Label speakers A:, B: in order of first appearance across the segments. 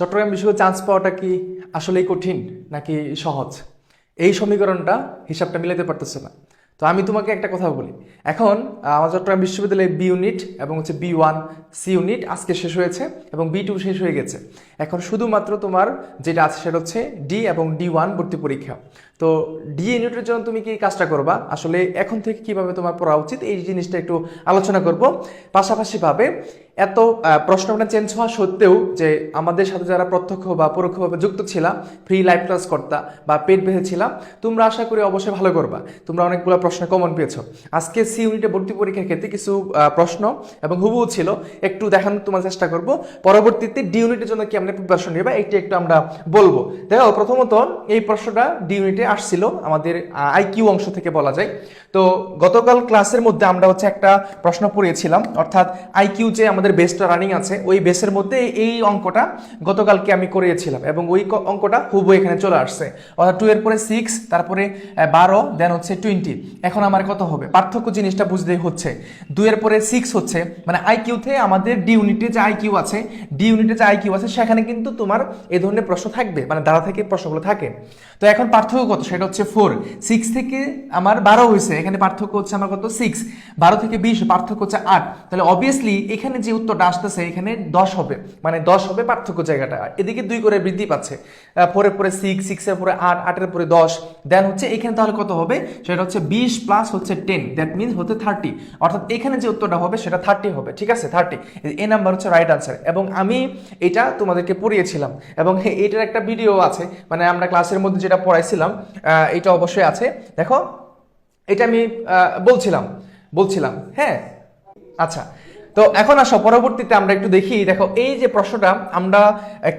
A: চট্টগ্রাম বিশ্ববিদ্যালয়ে চান্স পাওয়াটা কি আসলেই কঠিন নাকি সহজ? এই সমীকরণটা হিসাবটা মিলাতে পারতেছে না। তো আমি তোমাকে একটা কথা বলি। এখন আমার চট্টগ্রাম বিশ্ববিদ্যালয়ে বি ইউনিট এবং হচ্ছে বি ওয়ান সি ইউনিট আজকে শেষ হয়েছে এবং বি টু শেষ হয়ে গেছে। এখন শুধুমাত্র তোমার যেটা আছে সেটা হচ্ছে ডি এবং ডি ওয়ান ভর্তি পরীক্ষা। তো ডি ইউনিটের জন্য তুমি কি কাজটা করবা? আসলে এখন থেকে কীভাবে তোমার পড়া উচিত? এই জিনিসটা একটু আলোচনা করব। পাশাপাশিভাবে এত প্রশ্নটা চেঞ্জ হওয়া সত্ত্বেও যে আমাদের সাথে যারা প্রত্যক্ষ বা পরোক্ষভাবে যুক্ত ছিলাম ফ্রি লাইভ ক্লাস করতা বা পেট বেঁধেছিলাম তোমরা আশা করি অবশ্যই ভালো করবা। তোমরা অনেকগুলো প্রশ্ন কমন পেয়েছ। আজকে সি ইউনিটে ভর্তি পরীক্ষার ক্ষেত্রে কিছু প্রশ্ন এবং হুবহু ছিল। একটু দেখানোর তোমার চেষ্টা করব। পরবর্তীতে ডি ইউনিটের জন্য কি আমরা প্রিপারেশন নেবা, এইটা একটু আমরা বলব। দেখো, প্রথমত এই প্রশ্নটা ডি ইউনিটে আসছিল, আমাদের আইকিউ অংশ থেকে বলা যায়। তো গতকাল ক্লাসের মধ্যে আমরা হচ্ছে একটা প্রশ্ন পড়িয়েছিলাম। অর্থাৎ আইকিউ যে আমাদের বেসটা রানিং আছে, ওই বেসের মধ্যে এই অঙ্কটা গতকালকে আমি করিয়েছিলাম এবং ওই অঙ্কটা হুবু এখানে চলে আসছে। অর্থাৎ টু এর পরে সিক্স তারপরে বারো দেন হচ্ছে টোয়েন্টি এখন আমার কত হবে? পার্থক্য জিনিসটা বুঝতে হচ্ছে। দুইয়ের পরে সিক্স হচ্ছে মানে আইকিউতে আমাদের ডি ইউনিটে যে আইকিউ আছে ডি ইউনিটে যে আইকিউ আছে, সেখানে কিন্তু তোমার এই ধরনের প্রশ্ন থাকবে মানে দ্বারা থেকে প্রশ্নগুলো থাকে। তো এখন পার্থক্য কত? সেটা হচ্ছে ফোর সিক্স থেকে আমার বারো হয়েছে, এখানে পার্থক্য হচ্ছে আমার কত? সিক্স বারো থেকে বিশ, পার্থক্য হচ্ছে আট। তাহলে অবভিয়াসলি এখানে যে উত্তরটা আসতেছে এখানে দশ হবে মানে দশ হবে পার্থক্য জায়গাটা। এদিকে দুই করে বৃদ্ধি পাচ্ছে ফোরের পরে সিক্স সিক্সের পরে আট, আটের পরে দশ দেন হচ্ছে এখানে তাহলে কত হবে? সেটা হচ্ছে বিশ প্লাস হচ্ছে টেন দ্যাট মিনস হচ্ছে থার্টি অর্থাৎ এখানে যে উত্তরটা হবে সেটা থার্টি হবে, ঠিক আছে? থার্টি এ নাম্বার হচ্ছে রাইট আনসার এবং আমি এটা তোমাদেরকে পড়িয়েছিলাম, এবং এটার একটা ভিডিও আছে মানে আমরা ক্লাসের মধ্যে যেটা পড়াইছিলাম এটা অবশ্যই আছে। দেখো, এটা আমি বলছিলাম বলছিলাম হ্যাঁ? আচ্ছা তো এখন আসো, পরবর্তীতে আমরা একটু দেখি, দেখো, এই যে প্রশ্নটা, আমরা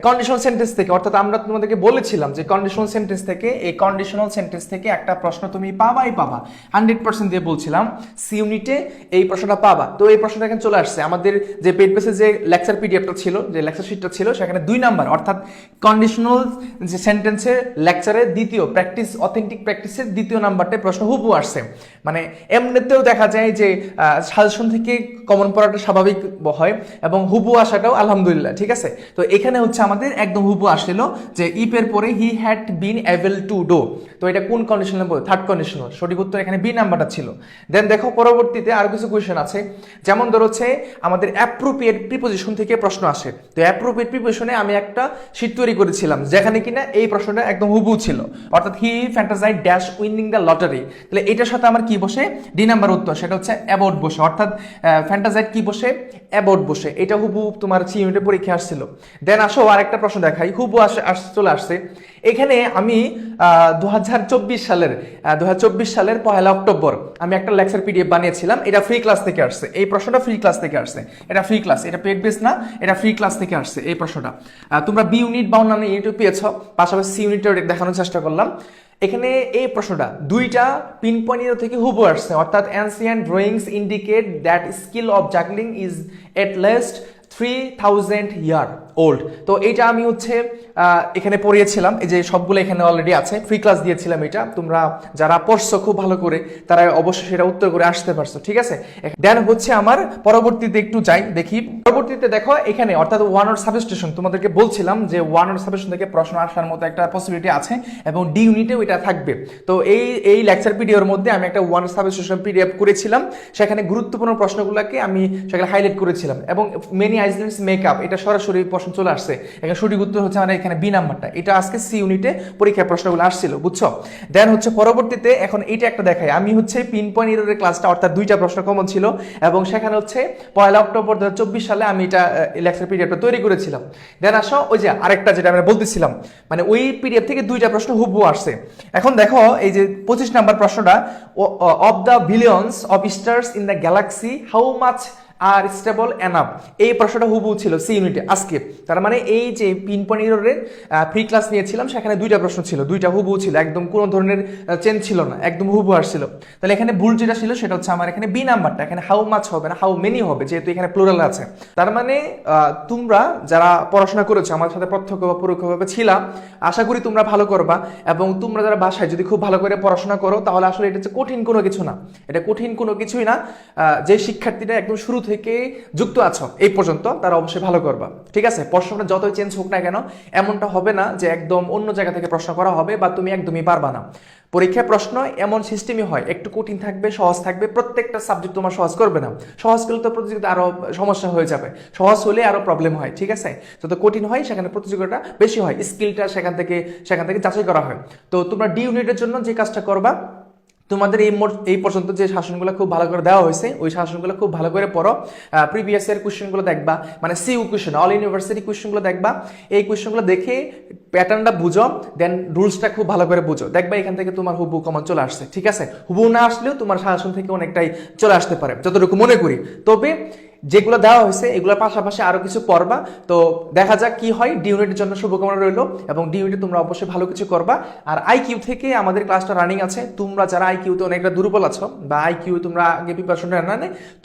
A: কন্ডিশনাল সেন্টেন্স থেকে, অর্থাৎ আমরা তোমাদেরকে বলেছিলাম যে কন্ডিশনাল সেন্টেন্স থেকে, এই কন্ডিশনাল সেন্টেন্স থেকে একটা প্রশ্ন তুমি পাবাই পাবা। হান্ড্রেড পার্সেন্ট দিয়ে বলছিলাম সি ইউনিটে এই প্রশ্নটা পাবা। তো এই প্রশ্নটা এখানে চলে আসছে। আমাদের যে পেড বেসে যে লেকচার পিডিএফটা ছিল, যে লেকচার শিটটা ছিল, সেখানে দুই নাম্বার অর্থাৎ কন্ডিশনাল যে সেন্টেন্সের লেকচারের দ্বিতীয় প্র্যাকটিস অথেন্টিক প্র্যাকটিসের দ্বিতীয় নাম্বারটায় প্রশ্ন হুবু আসছে। মানে এমনিতেও দেখা যায় যে সাজেশন থেকে কমন পড়াটা স্বাভাবিক হয় এবং হুবু আসাটাও আলহামদুলিল্লাহ, ঠিক আছে? তো এখানে হচ্ছে আমাদের একদম হুবু আসছিল যে ইপের পরে he had been able to do তো এটা কোন কন্ডিশনাল বলে থার্ড কন্ডিশনাল সঠিক উত্তর এখানে বি নাম্বারটা ছিল। দেন দেখো, পরবর্তীতে আরও কিছু কোয়েশ্চেন আছে। যেমন ধরো হচ্ছে আমাদের অ্যাপ্রোপ্রিয়েট প্রিপোজিশন থেকে প্রশ্ন আসে। তো অ্যাপ্রোপ্রিয়েট প্রিপোজিশনে আমি একটা শীট তৈরি করেছিলাম, যেখানে কিনা এই প্রশ্নটা একদম হুবু ছিল। অর্থাৎ he fantasized dash winning the lottery তাহলে এটার সাথে আমার কি বসে? ডি নাম্বার উত্তর, সেটা হচ্ছে অ্যাবাউট বসে। অর্থাৎ ফ্যান্টাসাইড কি বসে অ্যাবাউট বসে। এটা হুবু তোমার সি ইউনিটের পরীক্ষা আসছিল। দেন আসো, আরেকটা প্রশ্ন দেখাই। হুবু আস, চলে আসছে। এখানে আমি দুহাজার চব্বিশ সালের দুহাজার চব্বিশ সালের পহেলা অক্টোবর আমি একটা লেকচার পিডিএফ বানিয়েছিলাম। এটা ফ্রি ক্লাস থেকে আসছে। এই প্রশ্নটা ফ্রি ক্লাস থেকে আসছে। এটা ফ্রি ক্লাস এটা পেড বেস না, এটা ফ্রি ক্লাস থেকে আসছে এই প্রশ্নটা। তোমরা বি ইউনিট বা অন্যান্য ইউনিট পেয়েছ, পাশাপাশি সি ইউনিটেও দেখানোর চেষ্টা করলাম। এখানে এই প্রশ্নটা, দুইটা পিন পয়েন্ট থেকে হুবু আসছে। অর্থাৎ ancient drawings indicate that skill of juggling is at least three thousand year old তো এইটা আমি হচ্ছে এখানে পড়িয়েছিলাম, এই যে সবগুলো এখানে অলরেডি আছে। ফ্রি ক্লাস দিয়েছিলাম এটা। তোমরা যারা পড়ছো খুব ভালো করে, তারা অবশ্যই সেটা উত্তর করে আসতে পারছ, ঠিক আছে? দেন হচ্ছে আমার, পরবর্তীতে একটু যাই, দেখি। পরবর্তীতে দেখো, এখানে, অর্থাৎ ওয়ান অর সাবস্টেশন তোমাদেরকে বলছিলাম যে ওয়ান অর সাবস্টেশন থেকে প্রশ্ন আসার মতো একটা পসিবিলিটি আছে, এবং ডি ইউনিটেও এটা থাকবে। তো এই এই লেকচার পিডিএর মধ্যে আমি একটা ওয়ান সাবস্টেশন পিডিএফ করেছিলাম। সেখানে গুরুত্বপূর্ণ প্রশ্নগুলোকে আমি সেখানে হাইলাইট করেছিলাম। এবং মেনি আইসল্যান্ডস মেকআপ এটা সরাসরি প্রশ্ন চলে আসছে। এখানে সঠিক উত্তর হচ্ছে আমার এখানে বি নাম্বারটা। এটা আজকে সি ইউনিটে পরীক্ষার প্রশ্নগুলো আসছিল, বুঝছ? দেন হচ্ছে পরবর্তীতে এখন এইটা একটা দেখাই। আমি হচ্ছে পিন পয়েন্ট ইরোরের ক্লাসটা অর্থাৎ দুইটা প্রশ্ন কমন ছিল এবং সেখানে হচ্ছে পয়লা অক্টোবর দু সালে আমি এটা লেকচার পিডিএফটা তৈরি করেছিলাম। দেন আসো ওই যে আরেকটা যেটা আমরা বলতেছিলাম মানে ওই পিডিএফ থেকে দুইটা প্রশ্ন হুবহু আসছে। এখন দেখো এই যে পঁচিশ নাম্বার প্রশ্নটা of the billions of stars in the galaxy how much are stable enough এই প্রশ্নটা হুবু ছিল সি ইউনিটে আজকে তার মানে এই যে পিন পয়েন্টের ফ্রি ক্লাস নিয়েছিলাম, সেখানে দুইটা প্রশ্ন ছিল। দুইটা হুবু ছিল। একদম কোনো ধরনের চেঞ্জ ছিল না। একদম হুবু আসছিল। তাহলে এখানে ভুল যেটা ছিল, সেটা হচ্ছে আমার এখানে বি নাম্বারটা এখানে হাউ মাছ হবে না হাউ মেনি হবে, যেহেতু এখানে প্লুরাল আছে। তার মানে তোমরা যারা পড়াশোনা করেছ, আমার সাথে প্রত্যক্ষ বা পরোক্ষভাবে ছিলাম আশা করি তোমরা ভালো করবা। এবং তোমরা যারা বাসায় যদি খুব ভালো করে পড়াশোনা করো, তাহলে আসলে এটা হচ্ছে কঠিন কোনো কিছু না। এটা কঠিন কোনো কিছুই না। যে শিক্ষার্থীরা একদম শুরু থেকে থেকে যুক্ত আছো, এই পর্যন্ত তারা অবশ্যই ভালো করবা। ঠিক আছে? প্রশ্নটা যতই চেঞ্জ হোক না কেন, এমনটা হবে না যে একদম অন্য জায়গা থেকে প্রশ্ন করা হবে বা তুমি একদমই পারবা না। পরীক্ষায় প্রশ্ন এমন সিস্টেমই হয়, একটু কঠিন থাকবে, সহজ থাকবে, প্রত্যেকটা সাবজেক্ট তোমার সহজ করবে না। সহজ করলে তো প্রতিযোগিতা আরও সমস্যা হয়ে যাবে। সহজ হলে আরও প্রবলেম হয়, ঠিক আছে? যত কঠিন হয়, সেখানে প্রতিযোগিতাটা বেশি হয়। স্কিলটা সেখান থেকে সেখান থেকে যাচাই করা হয়। তো তোমরা ডি ইউনিটের জন্য যে কাজটা করবা তোমাদের এই মোট এই পর্যন্ত যে শাসনগুলো খুব ভালো করে দেওয়া হয়েছে, ওই শাসনগুলো খুব ভালো করে পড়ো। প্রিভিয়াস ইয়ার কোয়েশ্চেনগুলো দেখবা মানে সিউ কোয়েশ্চেন অল ইউনিভার্সিটি কোয়েশ্চেনগুলো দেখবা। এই কোয়েশ্চেনগুলো দেখে প্যাটার্নটা বুঝো দেন রুলসটা খুব ভালো করে বুঝো। দেখবা এখান থেকে তোমার হুবু কমন চলে আসছে, ঠিক আছে? হুবু না আসলেও তোমার শাসন থেকে অনেকটাই চলে আসতে পারে, যতটুকু মনে করি। তবে যেগুলো দেওয়া হয়েছে, এগুলোর পাশাপাশি আরও কিছু পড়বা। তো দেখা যাক কি হয়। ডি ইউনিটের জন্য শুভকামনা রইল এবং ডি ইউনিটে তোমরা অবশ্যই ভালো কিছু করবা। আর আই কিউ থেকে আমাদের ক্লাসটা রানিং আছে। তোমরা যারা আই কিউতে অনেকটা দুর্বল আছো বা আই কিউ তোমরা আগে প্রিপারেশন না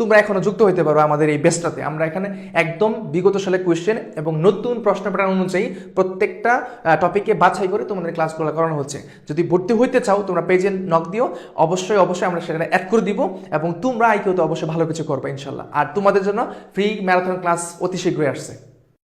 A: তোমরা এখনও যুক্ত হতে পারো আমাদের এই বেস্টটাতে আমরা এখানে একদম বিগত সালে কোয়েশ্চেন এবং নতুন প্রশ্ন প্যাটার্ন অনুযায়ী প্রত্যেকটা টপিকে বাছাই করে তোমাদের ক্লাসগুলো করানো হচ্ছে। যদি ভর্তি হইতে চাও, তোমরা পেজে নক দিও। অবশ্যই অবশ্যই আমরা সেখানে অ্যাড করে দিব এবং তোমরা আই কিউতে অবশ্যই ভালো কিছু করবে, ইনশাল্লাহ। আর তোমাদের জন্য ফ্রি ম্যারাথন ক্লাস অতি শীঘ্রই আসছে।